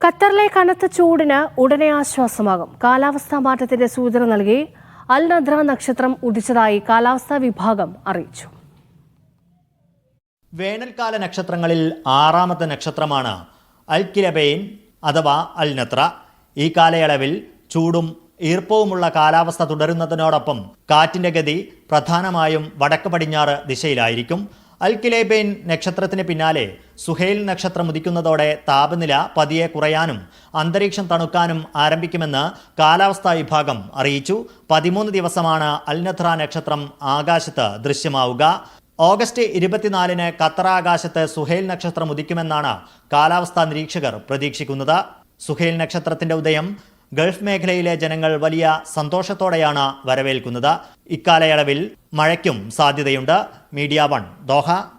ഖത്തറിലെ കനത്ത ചൂടിന് ഉടനെ ആശ്വാസമാകും. കാലാവസ്ഥാ മാറ്റത്തിന്റെ സൂചന നൽകി അൽ നദ്ര നക്ഷത്രം ഉദിച്ചതായി കാലാവസ്ഥാ വിഭാഗം അറിയിച്ചു. വേനൽക്കാല നക്ഷത്രങ്ങളിൽ ആറാമത്തെ നക്ഷത്രമാണ് അൽ കിരബെയിൻ അഥവാ അൽ നത്ര ഈ കാലയളവിൽ ചൂടും ഈർപ്പവുമുള്ള കാലാവസ്ഥ തുടരുന്നതിനോടൊപ്പം കാറ്റിന്റെ ഗതി പ്രധാനമായും വടക്ക് പടിഞ്ഞാറ് ദിശയിലായിരിക്കും. അൽ കിലേബെയിൻ നക്ഷത്രത്തിന് പിന്നാലെ സുഹേൽ നക്ഷത്രം ഉദിക്കുന്നതോടെ താപനില പതിയെ കുറയാനും അന്തരീക്ഷം തണുക്കാനും ആരംഭിക്കുമെന്ന് കാലാവസ്ഥാ വിഭാഗം അറിയിച്ചു. പതിമൂന്ന് ദിവസമാണ് അൽ നത്ര നക്ഷത്രം ആകാശത്ത് ദൃശ്യമാവുക. ഓഗസ്റ്റ് ഇരുപത്തിനാലിന് ഖത്തർ ആകാശത്ത് സുഹേൽ നക്ഷത്രം ഉദിക്കുമെന്നാണ് കാലാവസ്ഥാ നിരീക്ഷകർ പ്രതീക്ഷിക്കുന്നത്. സുഹേൽ നക്ഷത്രത്തിന്റെ ഉദയം ഗൾഫ് മേഖലയിലെ ജനങ്ങൾ വലിയ സന്തോഷത്തോടെയാണ് വരവേൽക്കുന്നത്. ഇക്കാലയളവിൽ മഴയ്ക്കും സാധ്യതയുണ്ട്. Media One Doha.